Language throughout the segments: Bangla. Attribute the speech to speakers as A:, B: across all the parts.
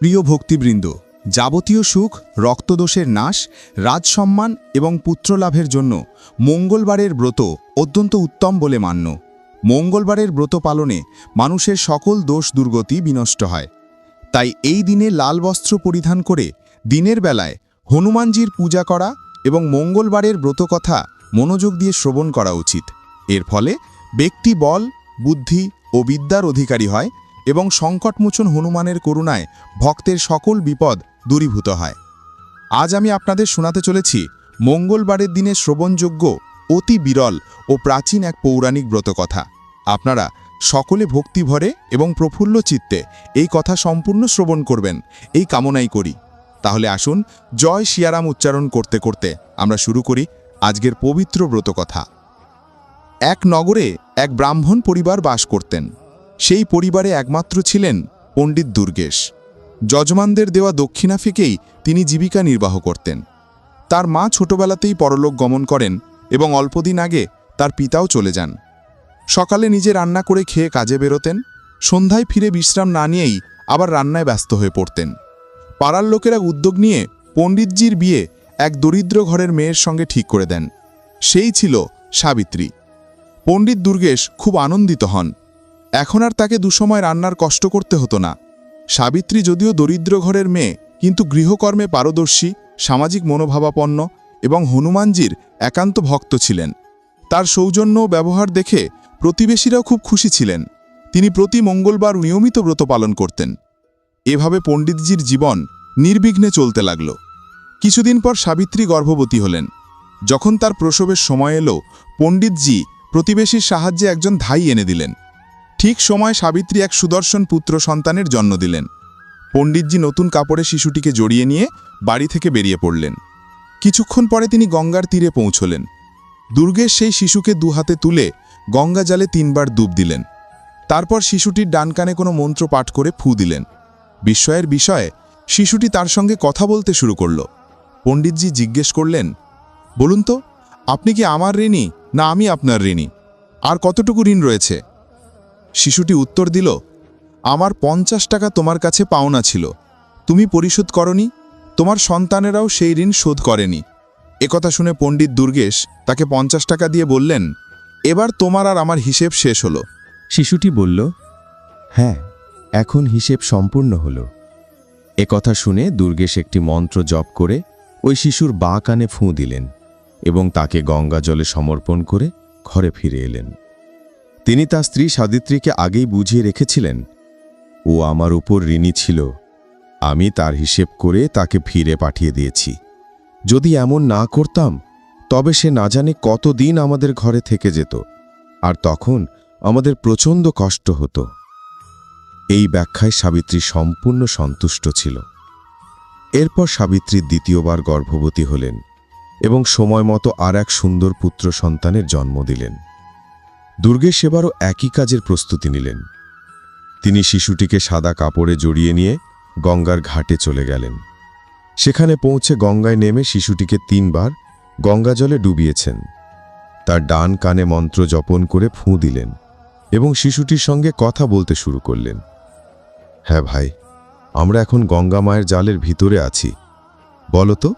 A: প্রিয় ভক্তিবৃন্দ, যাবতীয় সুখ, রক্তদোষের নাশ, রাজসম্মান এবং পুত্রলাভের জন্য মঙ্গলবারের ব্রত অত্যন্ত উত্তম বলে মান্য। মঙ্গলবারের ব্রত পালনে মানুষের সকল দোষ দুর্গতি বিনষ্ট হয়। তাই এই দিনে লাল বস্ত্র পরিধান করে দিনের বেলায় হনুমানজির পূজা করা এবং মঙ্গলবারের ব্রতকথা মনোযোগ দিয়ে শ্রবণ করা উচিত। এর ফলে ব্যক্তি বল, বুদ্ধি ও বিদ্যার অধিকারী হয় এবং সংকটমোচন হনুমানের করুণায় ভক্তের সকল বিপদ দূরীভূত হয়। আজ আমি আপনাদের শোনাতে চলেছি মঙ্গলবারের দিনে শ্রবণযোগ্য অতি বিরল ও প্রাচীন এক পৌরাণিক ব্রতকথা। আপনারা সকলে ভক্তি ভরে এবং প্রফুল্ল চিত্তে এই কথা সম্পূর্ণ শ্রবণ করবেন, এই কামনাই করি। তাহলে আসুন জয় শিয়ারাম উচ্চারণ করতে করতে আমরা শুরু করি আজকের পবিত্র ব্রতকথা। এক নগরে এক ব্রাহ্মণ পরিবার বাস করতেন। সেই পরিবারে একমাত্র ছিলেন পণ্ডিত দুর্গেশ। যজমানদের দেওয়া দক্ষিণা ফিকেই তিনি জীবিকা নির্বাহ করতেন। তার মা ছোটবেলাতেই পরলোক গমন করেন এবং অল্পদিন আগে তার পিতাও চলে যান। সকালে নিজে রান্না করে খেয়ে কাজে বেরোতেন, সন্ধ্যায় ফিরে বিশ্রাম না নিয়েই আবার রান্নায় ব্যস্ত হয়ে পড়তেন। পাড়ার লোকেরা উদ্যোগ নিয়ে পণ্ডিতজির বিয়ে এক দরিদ্র ঘরের মেয়ের সঙ্গে ঠিক করে দেন। সেই ছিল সাবিত্রী। পণ্ডিত দুর্গেশ খুব আনন্দিত হন। এখন আর তাকে দুসময় রান্নার কষ্ট করতে হতো না। সাবিত্রী যদিও দরিদ্র ঘরের মেয়ে, কিন্তু গৃহকর্মে পারদর্শী, সামাজিক মনোভাবাপন্ন এবং হনুমানজির একান্ত ভক্ত ছিলেন। তার সৌজন্য ব্যবহার দেখে প্রতিবেশীরাও খুব খুশি ছিলেন। তিনি প্রতি মঙ্গলবার নিয়মিত ব্রত পালন করতেন। এভাবে পণ্ডিতজির জীবন নির্বিঘ্নে চলতে লাগল। কিছুদিন পর সাবিত্রী গর্ভবতী হলেন। যখন তার প্রসবের সময় এলো, পণ্ডিতজি প্রতিবেশীর সাহায্যে একজন ধাই এনে দিলেন। ঠিক সময় সাবিত্রী এক সুদর্শন পুত্র সন্তানের জন্ম দিলেন। পণ্ডিতজি নতুন কাপড়ে শিশুটিকে জড়িয়ে নিয়ে বাড়ি থেকে বেরিয়ে পড়লেন। কিছুক্ষণ পরে তিনি গঙ্গার তীরে পৌঁছলেন। দুর্গেশ সেই শিশুকে দুহাতে তুলে গঙ্গা জালে তিনবার ডুব দিলেন। তারপর শিশুটির ডান কানে কোনো মন্ত্র পাঠ করে ফু দিলেন। বিস্ময়ের বিষয়ে, শিশুটি তার সঙ্গে কথা বলতে শুরু করল। পণ্ডিতজি জিজ্ঞেস করলেন, বলুন তো, আপনি কি আমার ঋণী না আমি আপনার ঋণী? আর কতটুকু ঋণ রয়েছে? শিশুটি উত্তর দিল, আমার পঞ্চাশ টাকা তোমার কাছে পাওনা ছিল। তুমি পরিশোধ করনি। তোমার সন্তানেরাও সেই ঋণ শোধ করেনি। একথা শুনে পণ্ডিত দুর্গেশ তাকে পঞ্চাশ টাকা দিয়ে বললেন, এবার তোমার আর আমার হিসেব শেষ হলো।
B: শিশুটি বলল হ্যাঁ এখন হিসেব সম্পূর্ণ হল। এ কথা শুনে দুর্গেশ একটি মন্ত্র জপ করে ওই শিশুর বা কানে ফুঁ দিলেন এবং তাকে গঙ্গা জলে সমর্পণ করে ঘরে ফিরে এলেন। তিনি তার স্ত্রী সাদিত্রীকে আগেই বুঝিয়ে রেখেছিলেন, ও আমার উপর ঋণী ছিল, আমি তার হিসেব করে তাকে ফিরে পাঠিয়ে দিয়েছি। যদি এমন না করতাম, তবে সে না জানে কতদিন আমাদের ঘরে থেকে যেত, আর তখন আমাদের প্রচণ্ড কষ্ট হতো। এই ব্যাখ্যায় সাবিত্রী সম্পূর্ণ সন্তুষ্ট ছিল। এরপর সাবিত্রী দ্বিতীয়বার গর্ভবতী হলেন এবং সময় মতো আর এক সুন্দর পুত্র সন্তানের জন্ম দিলেন। দুর্গেশ সেবারও একই কাজের প্রস্তুতি নিলেন। তিনি শিশুটিকে সাদা কাপড়ে জড়িয়ে নিয়ে গঙ্গার ঘাটে চলে গেলেন। সেখানে পৌঁছে গঙ্গায় নেমে শিশুটিকে তিনবার গঙ্গা জলে ডুবিয়েছেন। তার ডান কানে মন্ত্র জপন করে ফুঁ দিলেন এবং শিশুটির সঙ্গে কথা বলতে শুরু করলেন। হ্যাঁ ভাই, আমরা এখন গঙ্গা মায়ের জালের ভিতরে আছি। বলো তো,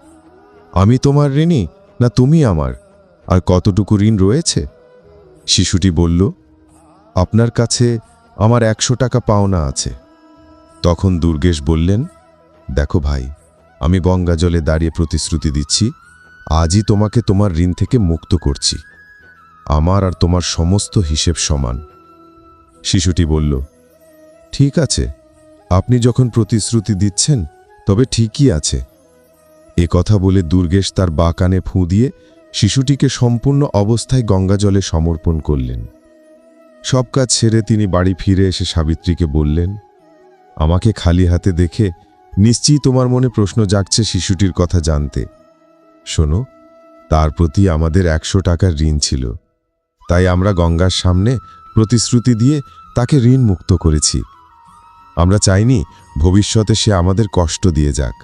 B: আমি তোমার ঋণী না তুমি আমার? আর কতটুকু ঋণ রয়েছে? শিশুটি বলল, আপনার কাছে আমার একশো টাকা পাওনা আছে। তখন দুর্গেশ বললেন, দেখো ভাই, আমি গঙ্গা জলে দাঁড়িয়ে প্রতিশ্রুতি দিচ্ছি, আজই তোমাকে তোমার ঋণ থেকে মুক্ত করছি। আমার আর তোমার সমস্ত হিসেব সমান। শিশুটি বলল, ঠিক আছে, আপনি যখন প্রতিশ্রুতি দিচ্ছেন, তবে ঠিকই আছে। এ কথা বলে দুর্গেশ তার বাকানে ফুঁ দিয়ে শিশুটিকে সম্পূর্ণ অবস্থায় গঙ্গা জলে সমর্পণ করলেন। সব কাজ ছেড়ে তিনি বাড়ি ফিরে এসে সাবিত্রীকে বললেন, আমাকে খালি হাতে দেখে নিশ্চয়ই তোমার মনে প্রশ্ন জাগছে শিশুটির কথা জানতে। শোনো, তার প্রতি আমাদের একশো টাকার ঋণ ছিল। তাই আমরা গঙ্গার সামনে প্রতিশ্রুতি দিয়ে তাকে ঋণ মুক্ত করেছি। আমরা চাইনি ভবিষ্যতে সে আমাদের কষ্ট দিয়ে যাক।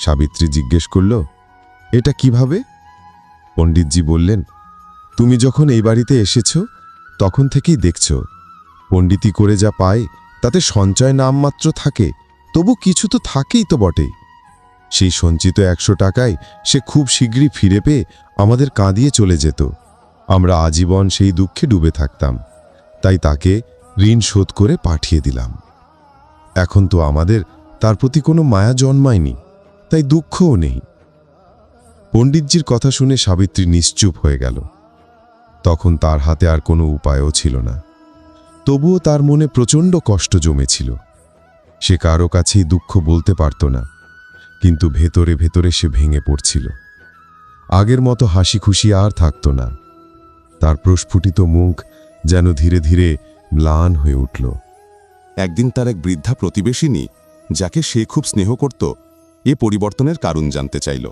B: সাবিত্রী জিজ্ঞেস করল, এটা কীভাবে? পণ্ডিতজি বললেন, তুমি যখন এই বাড়িতে এসেছ, তখন থেকেই দেখছ। পণ্ডিতি করে যা পায়, তাতে সঞ্চয় নামমাত্র থাকে,
C: তবু কিছু তো থাকেই তো বটে সেই সঞ্চিত একশো টাকায় সে খুব শীঘ্রই ফিরে পেয়ে আমাদের কাঁদিয়ে চলে যেত। আমরা আজীবন সেই দুঃখে ডুবে থাকতাম। তাই তাকে ঋণ শোধ করে পাঠিয়ে দিলাম। এখন তো আমাদের তার প্রতি কোনো মায়া জন্মায়নি, তাই দুঃখও নেই। পণ্ডিতজির কথা শুনে সাবিত্রী নিশ্চুপ হয়ে গেল। তখন তার হাতে আর কোনো উপায়ও ছিল না। তবুও তার মনে প্রচণ্ড কষ্ট জমেছিল। সে কারও কাছেই দুঃখ বলতে পারত না, কিন্তু ভেতরে ভেতরে সে ভেঙে পড়ছিল। আগের মতো হাসি খুশি আর থাকত না। তার প্রস্ফুটিত মুখ যেন ধীরে ধীরে ম্লান হয়ে উঠল।
D: একদিন তার এক বৃদ্ধা প্রতিবেশিনী, যাকে সে খুব স্নেহ করত, এ পরিবর্তনের কারণ জানতে চাইল।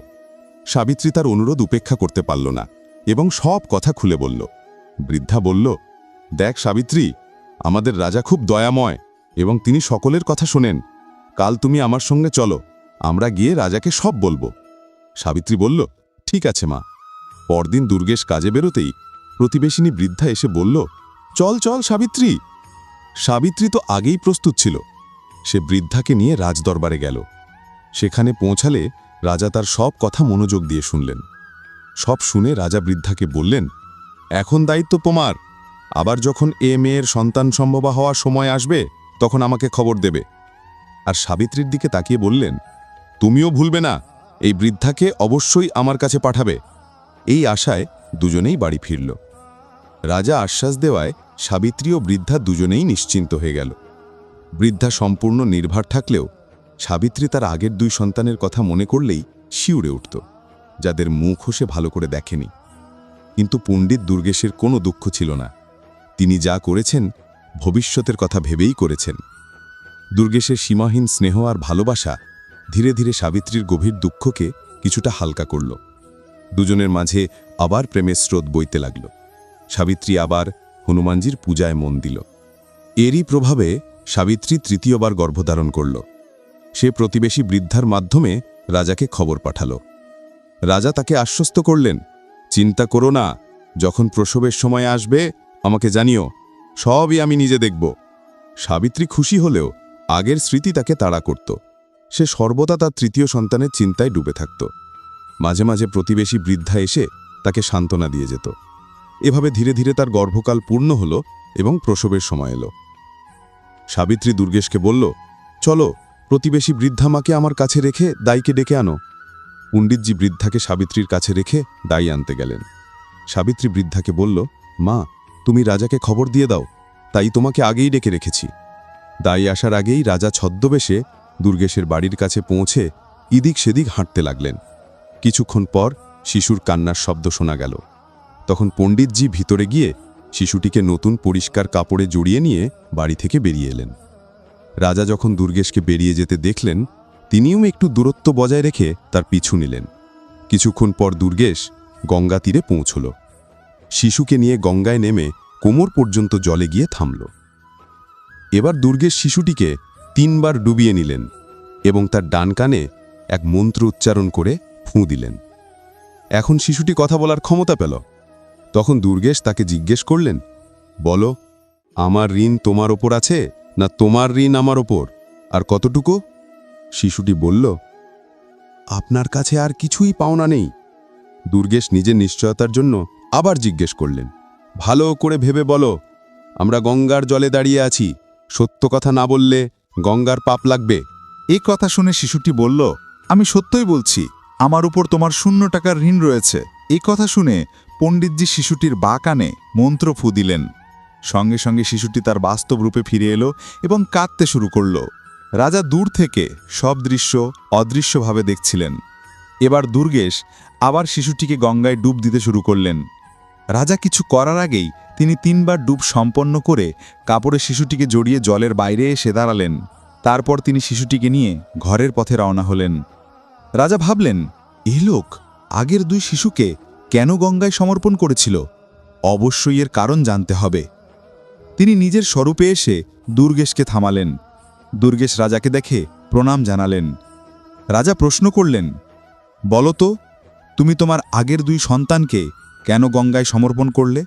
D: সাবিত্রী তার অনুরোধ উপেক্ষা করতে পারল না এবং সব কথা খুলে বলল। বৃদ্ধা বলল, দেখ সাবিত্রী, আমাদের রাজা খুব দয়াময় এবং তিনি সকলের কথা শোনেন। কাল তুমি আমার সঙ্গে চলো, আমরা গিয়ে রাজাকে সব বলব। সাবিত্রী বলল, ঠিক আছে মা। পরদিন দুর্গেশ কাজে বেরোতেই প্রতিবেশিনী বৃদ্ধা এসে বলল, চল চল সাবিত্রী। সাবিত্রী তো আগেই প্রস্তুত ছিল। সে বৃদ্ধাকে নিয়ে রাজদরবারে গেল। সেখানে পৌঁছালে রাজা তার সব কথা মনোযোগ দিয়ে শুনলেন। সব শুনে রাজা বৃদ্ধাকে বললেন, এখন দায়িত্ব তোমার। আবার যখন এ মেয়ের সন্তান সম্ভবা হওয়ার সময় আসবে, তখন আমাকে খবর দেবে। আর সাবিত্রীর দিকে তাকিয়ে বললেন, তুমিও ভুলবে না, এই বৃদ্ধাকে অবশ্যই আমার কাছে পাঠাবে। এই আশায় দুজনেই বাড়ি ফিরল। রাজা আশ্বাস দেওয়ায় সাবিত্রী ও বৃদ্ধা দুজনেই নিশ্চিন্ত হয়ে গেল। বৃদ্ধা সম্পূর্ণ নির্ভর থাকলেও সাবিত্রী তার আগের দুই সন্তানের কথা মনে করলেই শিউরে উঠত, যাদের মুখও সে ভালো করে দেখেনি। কিন্তু পণ্ডিত দুর্গেশের কোনো দুঃখ ছিল না। তিনি যা করেছেন, ভবিষ্যতের কথা ভেবেই করেছেন। দুর্গেশের সীমাহীন স্নেহ আর ভালোবাসা ধীরে ধীরে সাবিত্রীর গভীর দুঃখকে কিছুটা হালকা করল। দুজনের মাঝে আবার প্রেমের স্রোত বইতে লাগল। সাবিত্রী আবার হনুমানজির পূজায় মন দিল। এরই প্রভাবে সাবিত্রী তৃতীয়বার গর্ভধারণ করল। সে প্রতিবেশী বৃদ্ধার মাধ্যমে রাজাকে খবর পাঠাল। রাজা তাকে আশ্বস্ত করলেন, চিন্তা করো না, যখন প্রসবের সময় আসবে, আমাকে জানিও, সবই আমি নিজে দেখব। সাবিত্রী খুশি হলেও আগের স্মৃতি তাকে তাড়া করত। সে সর্বদা তার তৃতীয় সন্তানের চিন্তায় ডুবে থাকত। মাঝে মাঝে প্রতিবেশী বৃদ্ধা এসে তাকে সান্ত্বনা দিয়ে যেত। এভাবে ধীরে ধীরে তার গর্ভকাল পূর্ণ হল এবং প্রসবের সময় এলো। সাবিত্রী দুর্গেশকে বলল, চলো প্রতিবেশী বৃদ্ধা মাকে আমার কাছে রেখে দাইকে ডেকে আনো। পণ্ডিতজি বৃদ্ধাকে সাবিত্রীর কাছে রেখে দাই আনতে গেলেন। সাবিত্রী বৃদ্ধাকে বলল, মা, তুমি রাজাকে খবর দিয়ে দাও। তাই তোমাকে আগেই ডেকে রেখেছি। দাই আসার আগেই রাজা ছদ্মবেশে দুর্গেশের বাড়ির কাছে পৌঁছে ইদিক সেদিক হাঁটতে লাগলেন। কিছুক্ষণ পর শিশুর কান্নার শব্দ শোনা গেল। তখন পণ্ডিতজি ভিতরে গিয়ে শিশুটিকে নতুন পরিষ্কার কাপড়ে জড়িয়ে নিয়ে বাড়ি থেকে বেরিয়ে এলেন। রাজা যখন দুর্গেশকে বেরিয়ে যেতে দেখলেন, তিনিও একটু দূরত্ব বজায় রেখে তার পিছু নিলেন। কিছুক্ষণ পর দুর্গেশ গঙ্গা তীরে পৌঁছল। শিশুকে নিয়ে গঙ্গায় নেমে কোমর পর্যন্ত জলে গিয়ে থামল। এবার দুর্গেশ শিশুটিকে তিনবার ডুবিয়ে নিলেন এবং তার ডান কানে এক মন্ত্র উচ্চারণ করে ফুঁ দিলেন। এখন শিশুটি কথা বলার ক্ষমতা পেল। তখন দুর্গেশ তাকে জিজ্ঞেস করলেন, বলো, আমার ঋণ তোমার ওপর আছে? না তোমার ঋণ আমার ওপর? আর কতটুকু? শিশুটি বলল, আপনার কাছে আর কিছুই পাওনা নেই। দুর্গেশ নিজের নিশ্চয়তার জন্য আবার জিজ্ঞেস করলেন, ভালো করে ভেবে বলো, আমরা গঙ্গার জলে দাঁড়িয়ে আছি। সত্য কথা না বললে গঙ্গার পাপ লাগবে?
A: এ কথা শুনে শিশুটি বলল, আমি সত্যই বলছি, আমার উপর তোমার শূন্য টাকার ঋণ রয়েছে। এই কথা শুনে পণ্ডিতজি শিশুটির বা কানে মন্ত্র ফু দিলেন। সঙ্গে সঙ্গে শিশুটি তার বাস্তব রূপে ফিরে এলো এবং কাঁদতে শুরু করল। রাজা দূর থেকে সব দৃশ্য অদৃশ্যভাবে দেখছিলেন। এবার দুর্গেশ আবার শিশুটিকে গঙ্গায় ডুব দিতে শুরু করলেন। রাজা কিছু করার আগেই তিনি তিনবার ডুব সম্পন্ন করে কাপড়ে শিশুটিকে জড়িয়ে জলের বাইরে এসে দাঁড়ালেন। তারপর তিনি শিশুটিকে নিয়ে ঘরের পথে রওনা হলেন। রাজা ভাবলেন, এ লোক আগের দুই শিশুকে কেন গঙ্গায় সমর্পণ করেছিল? অবশ্যই এর কারণ জানতে হবে। তিনি নিজের স্বরূপে এসে দুর্গেশকে থামালেন। দুর্গেশ রাজাকে দেখে প্রণাম জানালেন। রাজা প্রশ্ন করলেন, বলো তো, তুমি তোমার আগের দুই সন্তানকে কেন গঙ্গায় সমর্পণ করলে?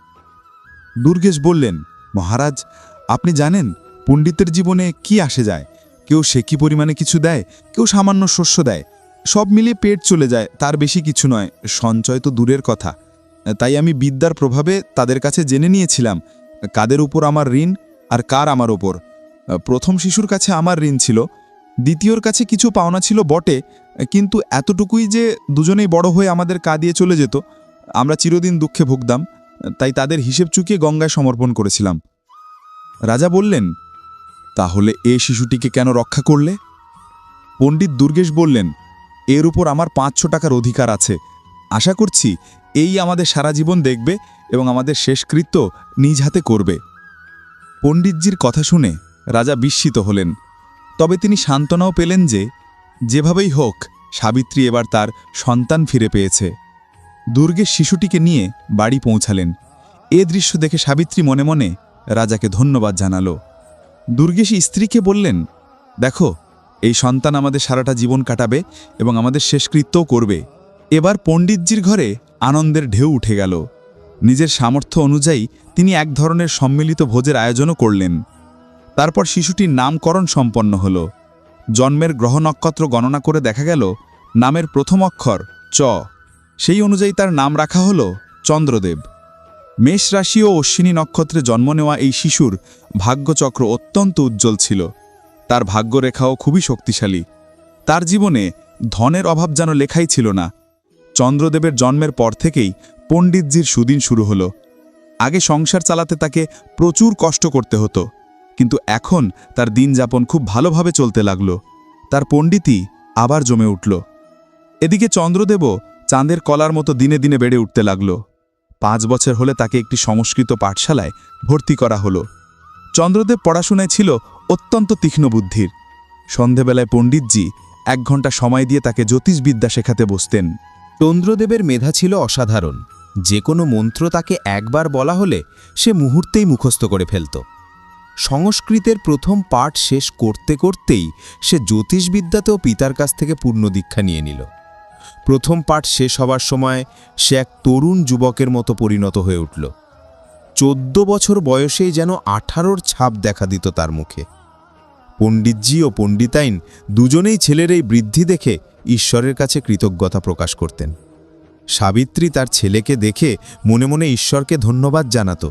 A: দুর্গেশ বললেন, মহারাজ, আপনি জানেন, পণ্ডিতের জীবনে কি আসে যায়?
E: কেউ সেকি পরিমাণে কিছু দেয়, কেউ সামান্য শস্য দেয়। সব মিলিয়ে পেট চলে যায়, তার বেশি কিছু নয়, সঞ্চয় তো দূরের কথা। তাই আমি বিদ্যার প্রভাবে তাদের কাছে জেনে নিয়েছিলাম কাদের উপর আমার ঋণ আর কার আমার ওপর প্রথম শিশুর কাছে আমার ঋণ ছিল, দ্বিতীয়র কাছে কিছু পাওনা ছিল বটে, কিন্তু এতটুকুই যে দুজনেই বড় হয়ে আমাদের কা দিয়ে চলে যেত, আমরা চিরদিন দুঃখে ভুগতাম, তাই তাদের হিসেব চুকিয়ে গঙ্গায় সমর্পণ করেছিলাম। রাজা বললেন, তাহলে এ শিশুটিকে কেন রক্ষা করলে? পণ্ডিত দুর্গেশ বললেন, এর উপর আমার পাঁচশো টাকার অধিকার আছে। আশা করছি এই আমাদের সারা জীবন দেখবে এবং আমাদের শেষকৃত্য নিজ হাতে করবে। পণ্ডিতজির কথা শুনে রাজা বিস্মিত হলেন। তবে তিনি সান্ত্বনাও পেলেন যে, যেভাবেই হোক, সাবিত্রী এবার তার সন্তান ফিরে পেয়েছে। দুর্গের শিশুটিকে নিয়ে বাড়ি পৌঁছালেন। এ দৃশ্য দেখে সাবিত্রী মনে মনে রাজাকে ধন্যবাদ জানালো। দুর্গেশী স্ত্রীকে বললেন, দেখো, এই সন্তান আমাদের সারাটা জীবন কাটাবে এবং আমাদের শেষকৃত্যও করবে। এবার পণ্ডিতজির ঘরে আনন্দের ঢেউ উঠে গেল। নিজের সামর্থ্য অনুযায়ী তিনি এক ধরনের সম্মিলিত ভোজের আয়োজনও করলেন। তারপর শিশুটির নামকরণ সম্পন্ন হল। জন্মের গ্রহ নক্ষত্র গণনা করে দেখা গেল, নামের প্রথম অক্ষর চ। সেই অনুযায়ী তার নাম রাখা হল চন্দ্রদেব। মেষ রাশি ও অশ্বিনী নক্ষত্রে জন্ম নেওয়া এই শিশুর ভাগ্যচক্র অত্যন্ত উজ্জ্বল ছিল। তার ভাগ্যরেখাও খুবই শক্তিশালী। তার জীবনে ধনের অভাব যেন লেখাই ছিল না চন্দ্রদেবের জন্মের পর থেকেই পণ্ডিতজির সুদিন শুরু হলো। আগে সংসার চালাতে তাকে প্রচুর কষ্ট করতে হতো, কিন্তু এখন তার দিন যাপন খুব ভালোভাবে চলতে লাগল। তার পণ্ডিতই আবার জমে উঠল। এদিকে চন্দ্রদেবও চাঁদের কলার মতো দিনে দিনে বেড়ে উঠতে লাগল। পাঁচ বছর হলে তাকে একটি সংস্কৃত পাঠশালায় ভর্তি করা হলো। চন্দ্রদেব পড়াশোনায় ছিল অত্যন্ত তীক্ষ্ণ বুদ্ধির। সন্ধেবেলায় পণ্ডিতজি এক ঘণ্টা সময় দিয়ে তাকে জ্যোতিষবিদ্যা শেখাতে বসতেন।
A: চন্দ্রদেবের মেধা ছিল অসাধারণ। যে কোনো মন্ত্র তাকে একবার বলা হলে সে মুহূর্তেই মুখস্থ করে ফেলত। সংস্কৃতের প্রথম পাঠ শেষ করতে করতেই সে জ্যোতিষবিদ্যাতেও পিতার কাছ থেকে পূর্ণ দীক্ষা নিয়ে নিল। প্রথম পাঠ শেষ হবার সময় সে এক তরুণ যুবকের মতো পরিণত হয়ে উঠল। চোদ্দ বছর বয়সেই যেন আঠারোর ছাপ দেখা দিত তার মুখে। পণ্ডিতজি ও পণ্ডিতাইন দুজনেই ছেলের এই বৃদ্ধি দেখে ঈশ্বরের কাছে কৃতজ্ঞতা প্রকাশ করতেন। সাবিত্রী তার ছেলেকে দেখে মনে মনে ঈশ্বরকে ধন্যবাদ জানাত,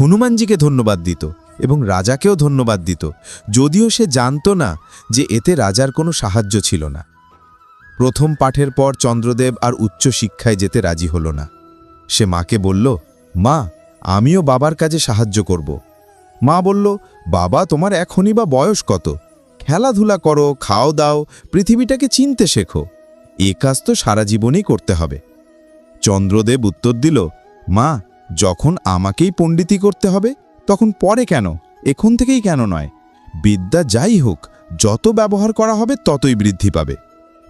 A: হনুমানজিকে ধন্যবাদ দিত এবং রাজাকেও ধন্যবাদ দিত, যদিও সে জানত না যে এতে রাজার কোনো সাহায্য ছিল না। প্রথম পাঠের পর চন্দ্রদেব আর উচ্চ শিক্ষায় যেতে রাজি হল না। সে মাকে বলল, মা, আমিও বাবার কাজে সাহায্য করব। মা বলল, বাবা, তোমার এখনই বা বয়স কত? খেলাধুলা করো, খাও দাও, পৃথিবীটাকে চিনতে শেখো। এ কাজ তো সারা জীবনেই করতে হবে। চন্দ্রদেব উত্তর দিল, মা, যখন আমাকেই পণ্ডিতি করতে হবে, তখন পরে কেন? এখন থেকেই কেন নয়? বিদ্যা যাই হোক, যত ব্যবহার করা হবে ততই বৃদ্ধি পাবে।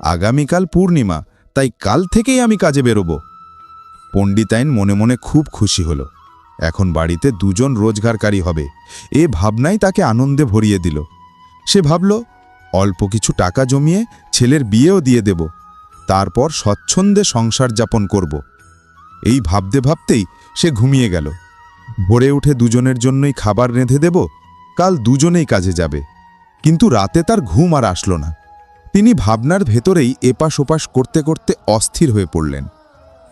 A: আগামীকাল পূর্ণিমা, তাই কাল থেকেই আমি কাজে বেরোব। পণ্ডিতাইন মনে মনে খুব খুশি হল। এখন বাড়িতে দুজন রোজগারকারী হবে। এ ভাবনাই তাকে আনন্দে ভরিয়ে দিল। সে ভাবল, অল্প কিছু টাকা জমিয়ে ছেলের বিয়েও দিয়ে দেব, তারপর স্বচ্ছন্দে সংসার যাপন করব। এই ভাবতে ভাবতেই সে ঘুমিয়ে গেল। ভোরে উঠে দুজনের জন্যই খাবার রেঁধে দেব, কাল দুজনেই কাজে যাবে। কিন্তু রাতে তার ঘুম আর আসলো না। তিনি ভাবনার ভেতরেই এপাশ ওপাশ করতে করতে অস্থির হয়ে পড়লেন।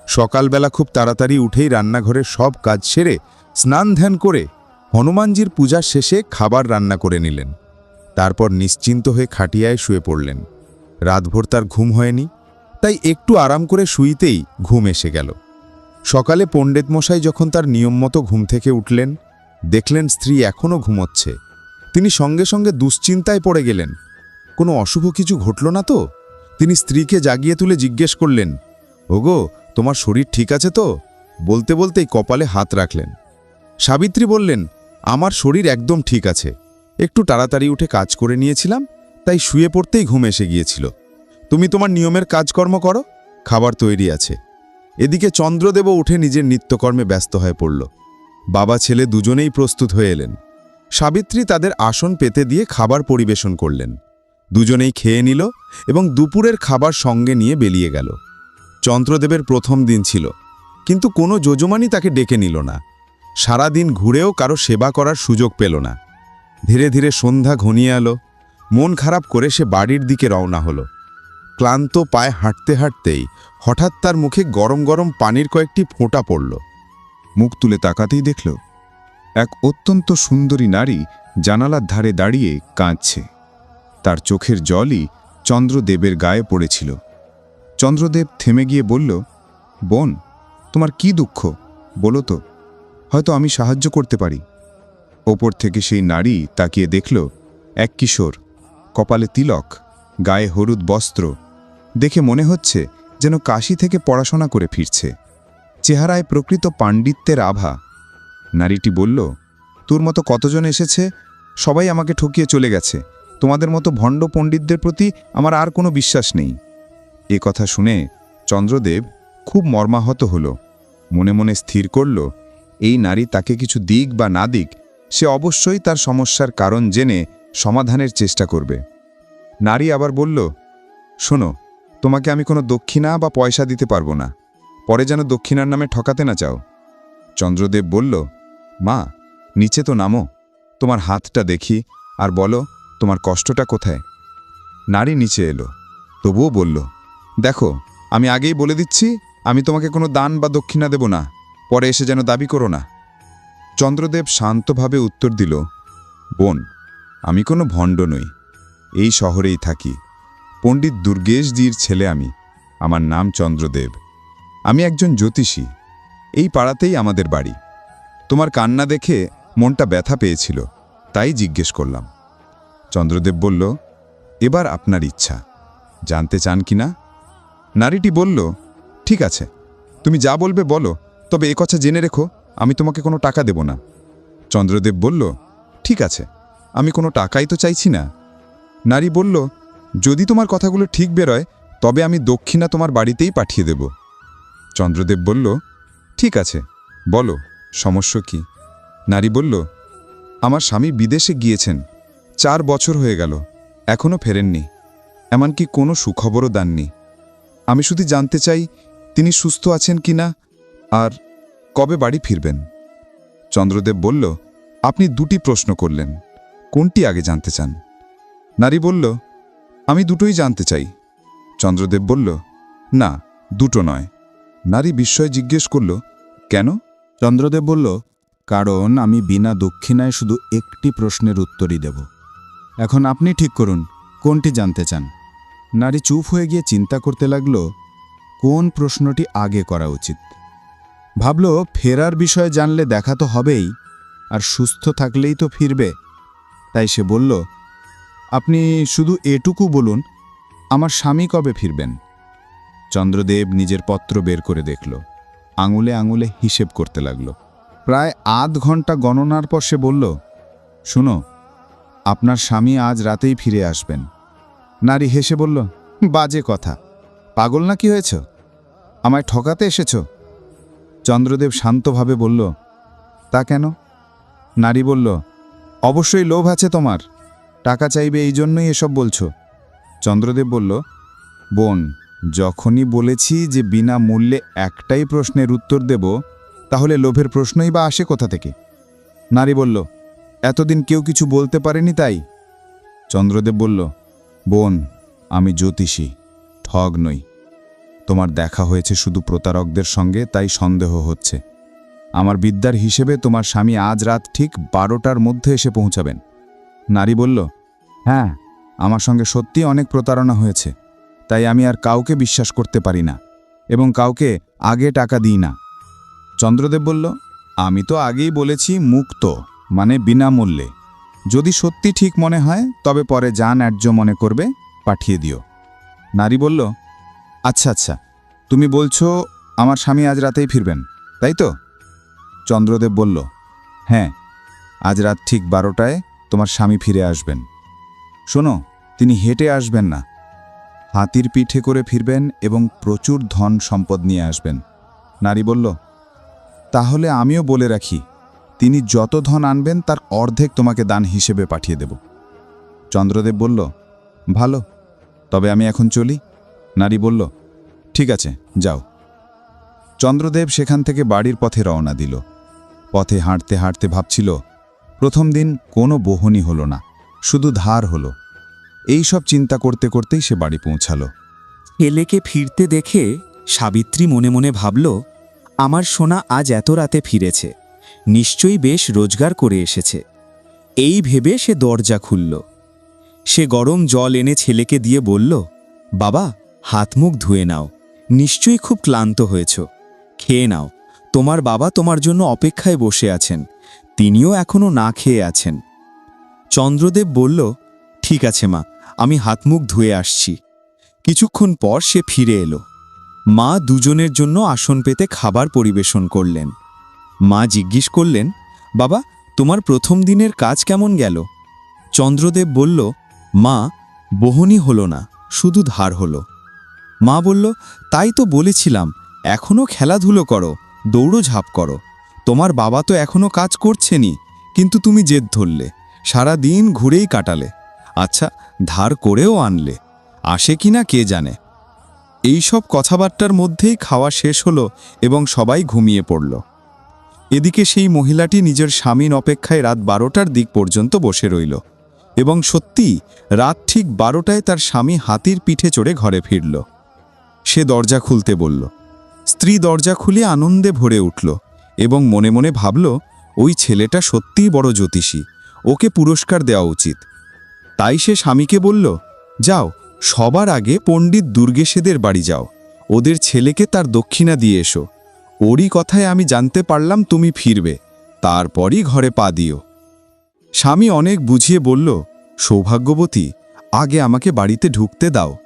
A: সকালবেলা খুব তাড়াতাড়ি উঠেই রান্নাঘরের সব কাজ সেরে স্নান ধ্যান করে হনুমানজির পূজা শেষে খাবার রান্না করে নিলেন। তারপর নিশ্চিন্ত হয়ে খাটিয়ায় শুয়ে পড়লেন। রাতভর তার ঘুম হয়নি, তাই একটু আরাম করে শুইতেই ঘুম এসে গেল। সকালে পণ্ডিত মশাই যখন তার নিয়ম মতো ঘুম থেকে উঠলেন, দেখলেন স্ত্রী এখনও ঘুমোচ্ছে। তিনি সঙ্গে সঙ্গে দুশ্চিন্তায় পড়ে গেলেন। কোনো অশুভ কিছু ঘটল না তো? তিনি স্ত্রীকে জাগিয়ে তুলে জিজ্ঞেস করলেন, ওগো, তোমার শরীর ঠিক আছে তো? বলতে বলতেই কপালে হাত রাখলেন। সাবিত্রী বললেন, আমার শরীর একদম ঠিক আছে। একটু তাড়াতাড়ি উঠে কাজ করে নিয়েছিলাম, তাই শুয়ে পড়তেই ঘুম এসে গিয়েছিল। তুমি তোমার নিয়মের কাজকর্ম করো, খাবার তৈরি আছে। এদিকে চন্দ্রদেবও উঠে নিজের নিত্যকর্মে ব্যস্ত হয়ে পড়ল। বাবা ছেলে দুজনেই প্রস্তুত হয়ে এলেন। সাবিত্রী তাদের আসন পেতে দিয়ে খাবার পরিবেশন করলেন। দুজনেই খেয়ে নিল এবং দুপুরের খাবার সঙ্গে নিয়ে বেরিয়ে গেল। চন্দ্রদেবের প্রথম দিন ছিল, কিন্তু কোনো যোজমানই তাকে ডেকে নিল না। সারা দিন ঘুরেও কারও সেবা করার সুযোগ পেল না। ধীরে ধীরে সন্ধ্যা ঘনিয়ে এলো।
C: মন খারাপ করে সে বাড়ির দিকে রওনা হলো। ক্লান্ত পায়ে হাঁটতে হাঁটতেই হঠাৎ তার মুখে গরম গরম পানির কয়েকটি ফোঁটা পড়ল।
A: মুখ তুলে তাকাতেই দেখল, এক অত্যন্ত সুন্দরী নারী জানালার ধারে দাঁড়িয়ে কাঁদছে। তার চোখের জলই চন্দ্রদেবের গায়ে পড়েছিল। চন্দ্রদেব থেমে গিয়ে বলল, বোন, তোমার কি দুঃখ? বলো তো, হয়তো আমি সাহায্য করতে পারি। ওপর থেকে সেই নারী তাকিয়ে দেখল এক কিশোর, কপালে তিলক, গায়ে হলুদ বস্ত্র। দেখে মনে হচ্ছে যেন কাশি থেকে পড়াশোনা করে ফিরছে। চেহারায় প্রকৃত পাণ্ডিত্যের আভা। নারীটি বলল, তোর মতো কতজন এসেছে? সবাই আমাকে ঠকিয়ে চলে গেছে। তোমাদের মতো ভণ্ড পণ্ডিতদের প্রতি আমার আর কোনো বিশ্বাস নেই। এ কথা শুনে চন্দ্রদেব খুব মর্মাহত হল। মনে মনে স্থির করল, এই নারী তাকে কিছু দিক বা না দিক সে অবশ্যই তার সমস্যার কারণ জেনে সমাধানের চেষ্টা করবে। নারী আবার বলল, শোনো, তোমাকে আমি কোনো দক্ষিণা বা পয়সা দিতে পারব না। পরে যেন দক্ষিণার নামে ঠকাতে না চাও। চন্দ্রদেব বলল, মা, নিচে তো নামো। তোমার হাতটা দেখি আর বলো, তোমার কষ্টটা কোথায়? নারী নিচে এলো, তবুও বলল, দেখো, আমি আগেই বলে দিচ্ছি, আমি তোমাকে কোনো দান বা দক্ষিণা দেব না। পরে এসে যেন দাবি করো না। চন্দ্রদেব শান্তভাবে উত্তর দিল, বোন, আমি কোনো ভণ্ড নই। এই শহরেই থাকি। পণ্ডিত দুর্গেশজির ছেলে আমি। আমার নাম চন্দ্রদেব। আমি একজন জ্যোতিষী। এই পাড়াতেই আমাদের বাড়ি। তোমার কান্না দেখে মনটা ব্যথা পেয়েছিল, তাই জিজ্ঞেস করলাম। চন্দ্রদেব বলল, এবার আপনার ইচ্ছা। জানতে চান কি না? নারীটি বলল, ঠিক আছে। তুমি যা বলবে বলো, তবে কথা জেনে রেখো। আমি তোমাকে কোনো টাকা দেব না। চন্দ্রদেব বলল, ঠিক আছে, আমি কোনো টাকাই তো চাইছি না। নারী বলল, যদি তোমার কথাগুলো ঠিক বেরোয়, তবে আমি দক্ষিণা তোমার বাড়িতেই পাঠিয়ে দেব। চন্দ্রদেব বলল, ঠিক আছে, বলো, সমস্যা কি? নারী বলল, আমার স্বামী বিদেশে গিয়েছেন, চার বছর হয়ে গেল এখনও ফেরেননি, এমনকি কোনো সুখবরও দাননি। আমি শুধু জানতে চাই, তিনি সুস্থ আছেন কি না আর কবে বাড়ি ফিরবেন? চন্দ্রদেব বলল, আপনি দুটি প্রশ্ন করলেন। কোনটি আগে জানতে চান? নারী বলল, আমি দুটোই জানতে চাই। চন্দ্রদেব বলল, না, দুটো নয়। নারী বিস্ময় জিজ্ঞেস করল, কেন? চন্দ্রদেব বলল, কারণ আমি বিনা দক্ষিণায় শুধু একটি প্রশ্নের উত্তরই দেব। এখন আপনি ঠিক করুন, কোনটি জানতে চান? নারী চুপ হয়ে গিয়ে চিন্তা করতে লাগল, কোন প্রশ্নটি আগে করা উচিত? ভাবল, ফেরার বিষয়ে জানলে দেখা তো হবেই, আর সুস্থ থাকলেই তো ফিরবে। তাই সে বলল, আপনি শুধু এটুকু বলুন, আমার স্বামী কবে ফিরবেন? চন্দ্রদেব নিজের পত্র বের করে দেখল, আঙুলে আঙুলে হিসেব করতে লাগল। প্রায় আধ ঘণ্টা গণনার পর সে বলল, শুনো, আপনার স্বামী আজ রাতেই ফিরে আসবেন। নারী হেসে বলল, বাজে কথা। পাগল না কি হয়েছ? আমায় ঠকাতে এসেছ? চন্দ্রদেব শান্তভাবে বলল, তা কেন? নারী বলল, অবশ্যই লোভ আছে তোমার। টাকা চাইবে এই জন্যই এসব বলছো। চন্দ্রদেব বলল, বোন, যখনই বলেছি যে বিনা মূল্যে একটাই প্রশ্নের উত্তর দেব, তাহলে লোভের প্রশ্নই বা আসে কোথা থেকে? নারী বলল, এতদিন কেউ কিছু বলতে পারেনি তাই? চন্দ্রদেব বলল, বোন, আমি জ্যোতিষী ঠগ নই। তোমার দেখা হয়েছে শুধু প্রতারকদের সঙ্গে, তাই সন্দেহ হচ্ছে। আমার বিদ্যার হিসেবে তোমার স্বামী আজ রাত ঠিক বারোটার মধ্যে এসে পৌঁছাবেন। নারী বলল হ্যাঁ আমার সঙ্গে সত্যি অনেক প্রতারণা হয়েছে, তাই আমি আর কাউকে বিশ্বাস করতে পারি না এবং কাউকে আগে টাকা দিই না। চন্দ্রদেব বলল, আমি তো আগেই বলেছি মুক্ত মানে বিনামূল্যে। যদি সত্যি ঠিক মনে হয়, তবে পরে যা ন্যায্য মনে করবে, পাঠিয়ে দিও। নারী বলল আচ্ছা আচ্ছা। তুমি বলছো আমার স্বামী আজ রাতেই ফিরবেন, তাই তো? চন্দ্রদেব বলল হ্যাঁ আজ রাত ঠিক বারোটায় তোমার স্বামী ফিরে আসবেন। শোনো, তিনি হেঁটে আসবেন না। হাতির পিঠে করে ফিরবেন এবং প্রচুর ধন সম্পদ নিয়ে আসবেন। নারী বলল, তাহলে আমিও বলে রাখি, তিনি যত ধন আনবেন তার অর্ধেক তোমাকে দান হিসেবে পাঠিয়ে দেব। চন্দ্রদেব বলল, ভালো, তবে আমি এখন চলি। নারী বলল, ঠিক আছে, যাও। চন্দ্রদেব সেখান থেকে বাড়ির পথে রওনা দিল। পথে হাঁটতে হাঁটতে ভাবছিল, প্রথম দিন কোনো বহনি হলো না, শুধু ধার হলো। এই সব চিন্তা করতে করতেই সে বাড়ি পৌঁছালো।
F: ছেলেকে ফিরতে দেখে সাবিত্রী মনে মনে ভাবল, আমার সোনা আজ এত রাতে ফিরেছে, নিশ্চয়ই বেশ রোজগার করে এসেছে। এই ভেবে সে দরজা খুলল। সে গরম জল এনে ছেলেকে দিয়ে বলল, বাবা হাত মুখ ধুয়ে নাও। নিশ্চয়ই খুব ক্লান্ত হয়েছ। খেয়ে নাও। তোমার বাবা তোমার জন্য অপেক্ষায় বসে আছেন। তিনিও এখনও না খেয়ে আছেন। চন্দ্রদেব বলল, ঠিক আছে মা, আমি হাত মুখ ধুয়ে আসছি। কিছুক্ষণ পর সে ফিরে এলো। মা দুজনের জন্য আসন পেতে খাবার পরিবেশন করলেন। মা জিজ্ঞেস করলেন, বাবা, তোমার প্রথম দিনের কাজ কেমন গেল? চন্দ্রদেব বলল, মা বহনি হলো না, শুধু ধার হলো। মা বলল, তাই তো বলেছিলাম এখনও খেলাধুলো করো দৌড়ঝাঁপ করো। তোমার বাবা তো এখনও কাজ করছেনই, কিন্তু তুমি জেদ ধরলে, সারা দিন ঘুরেই কাটালে। আচ্ছা ধার করেও আনলে, আসে কিনা কে জানে? এই সব কথাবার্তার মধ্যেই খাওয়া শেষ হলো এবং সবাই ঘুমিয়ে পড়ল। এদিকে সেই মহিলাটি নিজের স্বামীর অপেক্ষায় রাত বারোটার দিক পর্যন্ত বসে রইল এবং সত্যি রাত ঠিক বারোটায় তার স্বামী হাতির পিঠে চড়ে ঘরে ফিরল। সে দরজা খুলতে বলল। স্ত্রী দরজা খুলে আনন্দে ভরে উঠল এবং মনে মনে ভাবল, ওই ছেলেটা সত্যিই বড় জ্যোতিষী, ওকে পুরস্কার দেওয়া উচিত। তাই সে স্বামীকে বলল, যাও, সবার আগে পণ্ডিত দুর্গেশেদের বাড়ি যাও। ওদের ছেলেকে তার দক্ষিণা দিয়ে এসো। ওরই কথায় আমি জানতে পারলাম তুমি ফিরবে। তারপরই ঘরে পা দিও। স্বামী অনেক বুঝিয়ে বলল, সৌভাগ্যবতী, আগে আমাকে বাড়িতে ঢুকতে দাও।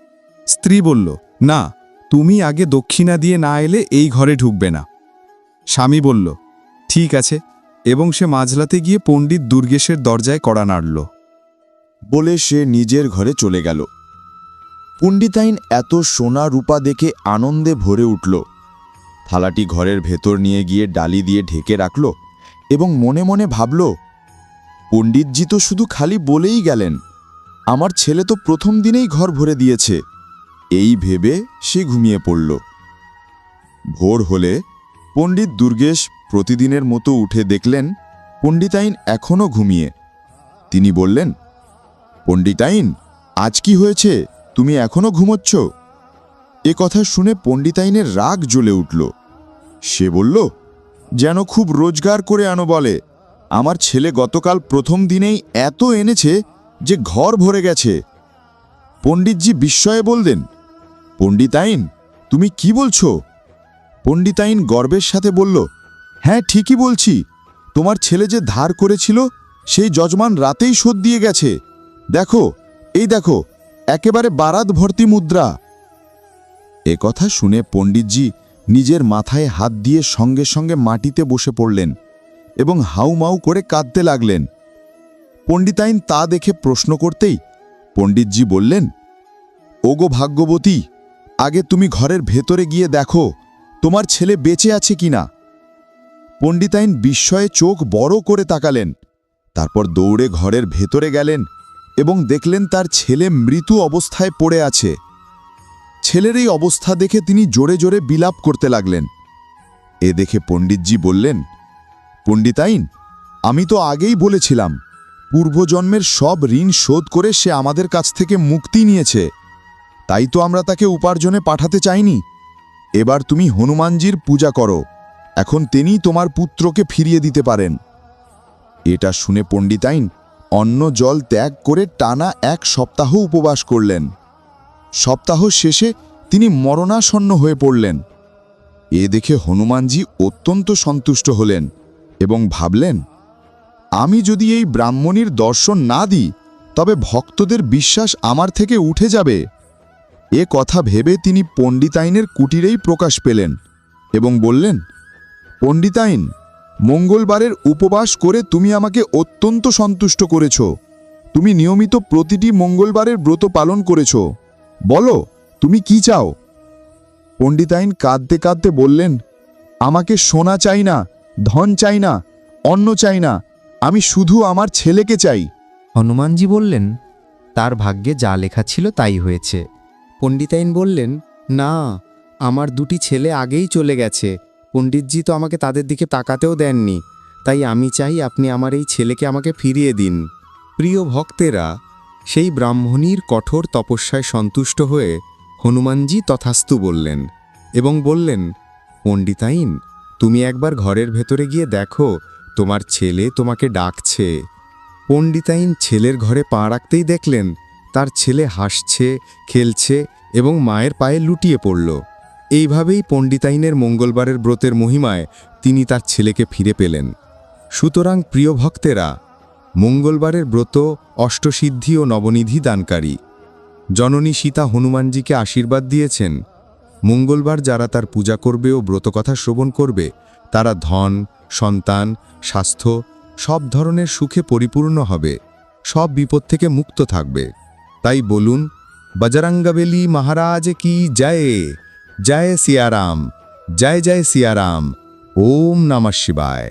F: স্ত্রী বলল, না তুমি আগে দক্ষিণা দিয়ে না এলে এই ঘরে ঢুকবে না। স্বামী বলল, ঠিক আছে। এবং সে মাঝলাতে গিয়ে পণ্ডিত দুর্গেশের দরজায় কড়া নাড়ল।
A: বলে সে নিজের ঘরে চলে গেল। পণ্ডিতাইন এত সোনা রূপা দেখে আনন্দে ভরে উঠল। থালাটি ঘরের ভেতর নিয়ে গিয়ে ডালি দিয়ে ঢেকে রাখল এবং মনে মনে ভাবল, পণ্ডিতজি তো শুধু খালি বলেই গেলেন। আমার ছেলে তো প্রথম দিনেই ঘর ভরে দিয়েছে। এই ভেবে সে ঘুমিয়ে পড়ল। ভোর হলে পণ্ডিত দুর্গেশ প্রতিদিনের মতো উঠে দেখলেন, পণ্ডিতাইন এখনও ঘুমিয়ে। তিনি বললেন, পণ্ডিতাইন, আজ কি হয়েছে? তুমি এখনও ঘুমোচ্ছ? এ কথা শুনে পণ্ডিতাইনের রাগ জ্বলে উঠল। সে বলল, যেন খুব রোজগার করে আনো বলে। আমার ছেলে গতকাল প্রথম দিনেই এত এনেছে যে ঘর ভরে গেছে। পণ্ডিতজি বিস্ময়ে বললেন পণ্ডিতাইন তুমি কি বলছো? পণ্ডিতাইন গর্বের সাথে বলল হ্যাঁ ঠিকই বলছি। তোমার ছেলে যে ধার করেছিল, সেই যজমান রাতেই শোধ দিয়ে গেছে। দেখো, এই দেখো, একেবারে বারাত ভর্তি মুদ্রা। এ কথা শুনে পণ্ডিতজি নিজের মাথায় হাত দিয়ে সঙ্গে সঙ্গে মাটিতে বসে পড়লেন এবং হাউমাউ করে কাঁদতে লাগলেন। পণ্ডিতাইন তা দেখে প্রশ্ন করতেই পণ্ডিতজি বললেন, ওগো ভাগ্যবতী আগে তুমি ঘরের ভেতরে গিয়ে দেখো, তোমার ছেলে বেঁচে আছে কিনা। পণ্ডিতাইন বিস্ময়ে চোখ বড় করে তাকালেন, তারপর দৌড়ে ঘরের ভেতরে গেলেন এবং দেখলেন তার ছেলে মৃত্যু অবস্থায় পড়ে আছে। ছেলের এই অবস্থা দেখে তিনি জোরে জোরে বিলাপ করতে লাগলেন। এ দেখে পণ্ডিতজি বললেন, পণ্ডিতাইন, আমি তো আগেই বলেছিলাম, পূর্বজন্মের সব ঋণ শোধ করে সে আমাদের কাছ থেকে মুক্তি নিয়েছে। তাই তো আমরা তাকে উপার্জনে পাঠাতে চাইনি। এবার তুমি হনুমানজির পূজা করো। এখন তিনি তোমার পুত্রকে ফিরিয়ে দিতে পারেন। এটা শুনে পণ্ডিতাইন অন্ন জল ত্যাগ করে টানা এক সপ্তাহ উপবাস করলেন। সপ্তাহ শেষে তিনি মরণাসন্ন হয়ে পড়লেন। এ দেখে হনুমানজি অত্যন্ত সন্তুষ্ট হলেন এবং ভাবলেন, আমি যদি এই ব্রাহ্মণীর দর্শন না দিই, তবে ভক্তদের বিশ্বাস আমার থেকে উঠে যাবে। এ কথা ভেবে তিনি পণ্ডিতাইনের কুটিরেই প্রকাশ পেলেন এবং বললেন, পণ্ডিতাইন, মঙ্গলবারের উপবাস করে তুমি আমাকে অত্যন্ত সন্তুষ্ট করেছ। তুমি নিয়মিত প্রতিটি মঙ্গলবারের ব্রত পালন করেছ। বলো, তুমি কি চাও? পণ্ডিতাইন কাঁদতে কাঁদতে বললেন, আমাকে সোনা চাই না, ধন চাই না, অন্ন চাই না, আমি শুধু আমার ছেলেকে চাই।
G: হনুমানজি বললেন, তার ভাগ্যে যা লেখা ছিল তাই হয়েছে। পণ্ডিতাইন বললেন, না, আমার দুটি ছেলে আগেই চলে গেছে। পণ্ডিতজি তো আমাকে তাদের দিকে তাকাতেও দেননি। তাই আমি চাই আপনি আমার এই ছেলেকে আমাকে ফিরিয়ে দিন। প্রিয় ভক্তেরা,
A: সেই ব্রাহ্মণীর কঠোর তপস্যায় সন্তুষ্ট হয়ে হনুমানজি তথাস্তু বললেন এবং বললেন, পণ্ডিতাইন, তুমি একবার ঘরের ভেতরে গিয়ে দেখো, তোমার ছেলে তোমাকে ডাকছে। পণ্ডিতাইন ছেলের ঘরে পা রাখতেই দেখলেন তার ছেলে হাসছে, খেলছে এবং মায়ের পায়ে লুটিয়ে পড়ল। এইভাবেই পণ্ডিতাইনের মঙ্গলবারের ব্রতের মহিমায় তিনি তার ছেলেকে ফিরে পেলেন। সুতরাং প্রিয় ভক্তেরা, মঙ্গলবারের ব্রত অষ্টসিদ্ধি ও নবনিধি দানকারী। জননী সীতা হনুমানজিকে আশীর্বাদ দিয়েছেন। মঙ্গলবার যারা তার পূজা করবে ও ব্রতকথা শ্রবণ করবে, তারা ধন, সন্তান, স্বাস্থ্য সব ধরনের সুখে পরিপূর্ণ হবে, সব বিপদ থেকে মুক্ত থাকবে। তাই বলুন বজরঙ্গবেলি মহারাজ কি জয়? জয় সিয়ারাম জয় জয় সিয়ারাম ওম নমঃ শিবায়।